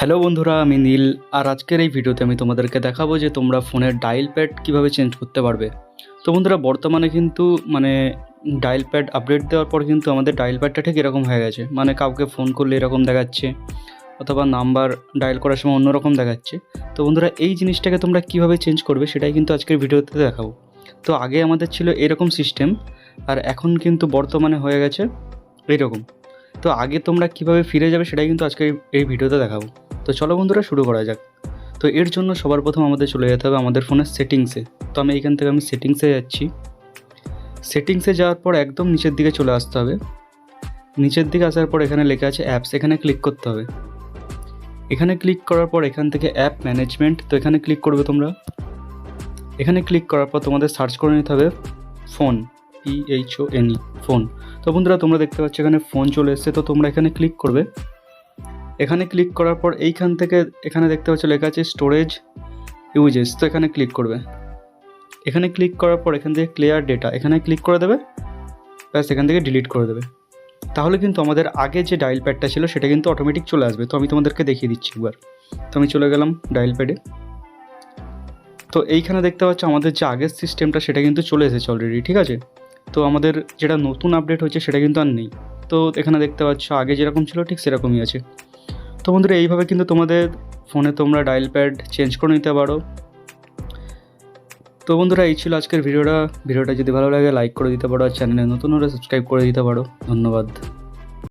Hello বন্ধুরা, আমি নীল। আর আজকের এই ভিডিওতে আমি তোমাদেরকে দেখাবো যে তোমরা ফোনের ডায়াল প্যাড কীভাবে চেঞ্জ করতে পারবে। তো বন্ধুরা, বর্তমানে কিন্তু মানে ডায়াল প্যাড আপডেট দেওয়ার পর কিন্তু আমাদের ডায়াল প্যাডটা ঠিক এরকম হয়ে গেছে। মানে কাউকে ফোন করলে এরকম দেখাচ্ছে, অথবা নাম্বার ডায়াল করার সময় অন্যরকম দেখাচ্ছে। তো বন্ধুরা, এই জিনিসটাকে তোমরা কীভাবে চেঞ্জ করবে সেটাই কিন্তু আজকের ভিডিওতে দেখাবো। তো আগে আমাদের ছিল এরকম সিস্টেম, আর এখন কিন্তু বর্তমানে হয়ে গেছে এইরকম তো আগে তোমরা কীভাবে ফিরে যাবে সেটাই কিন্তু আজকে এই ভিডিওতে দেখাবো। তো চলো বন্ধুরা, শুরু করা যাক। তো এর জন্য সবার প্রথম আমাদের চলে যেতে হবে আমাদের ফোনের সেটিংসে। তো আমি এইখান থেকে আমি সেটিংসে যাচ্ছি। সেটিংসে যাওয়ার পর একদম নিচের দিকে চলে আসতে হবে। নিচের দিকে আসার পর এখানে লেখা আছে অ্যাপস, এখানে ক্লিক করতে হবে। এখানে ক্লিক করার পর এখান থেকে অ্যাপ ম্যানেজমেন্ট, তো এখানে ক্লিক করবে তোমরা। এখানে ক্লিক করার পর তোমাদের সার্চ করে নিতে হবে phone P H O N E phone. তো বন্ধুরা, তোমরা দেখতে পাচ্ছ এখানে ফোন চলে এসছে, তো তোমরা এখানে ক্লিক করবে। এখানে ক্লিক করার পর এইখান থেকে এখানে দেখতে পাচ্ছ লেখা আছে স্টোরেজ ইউজেস তো এখানে ক্লিক করবে। এখানে ক্লিক করার পর এখান থেকে ক্লিয়ার ডেটা এখানে ক্লিক করে দেবে, ব্যাস এখান থেকে ডিলিট করে দেবে। তাহলে কিন্তু আমাদের আগে যে ডায়াল প্যাডটা ছিল সেটা কিন্তু অটোমেটিক চলে আসবে। তো আমি তোমাদেরকে দেখিয়ে দিচ্ছি একবার। তো আমি চলে গেলাম ডায়াল প্যাডে তো এইখানে দেখতে পাচ্ছ আমাদের যে আগের সিস্টেমটা সেটা কিন্তু চলে এসেছে অলরেডি ঠিক আছে? তো আমাদের যেটা নতুন আপডেট হচ্ছে সেটা কিন্তু আর নেই। তো এখানে দেখতে পাচ্ছ আগে যেরকম ছিল ঠিক সেরকমই আছে। তো বন্ধুরা, এইভাবে কিন্তু তোমাদের ফোনে তোমরা ডায়াল প্যাড চেঞ্জ করে নিতে পারো। তো বন্ধুরা, এই ছিল আজকের ভিডিওটা। ভিডিওটা যদি ভালো লাগে লাইক করে দিতে পারো। আর চ্যানেলে নতুন হলে সাবস্ক্রাইব করে দিতে পারো। ধন্যবাদ।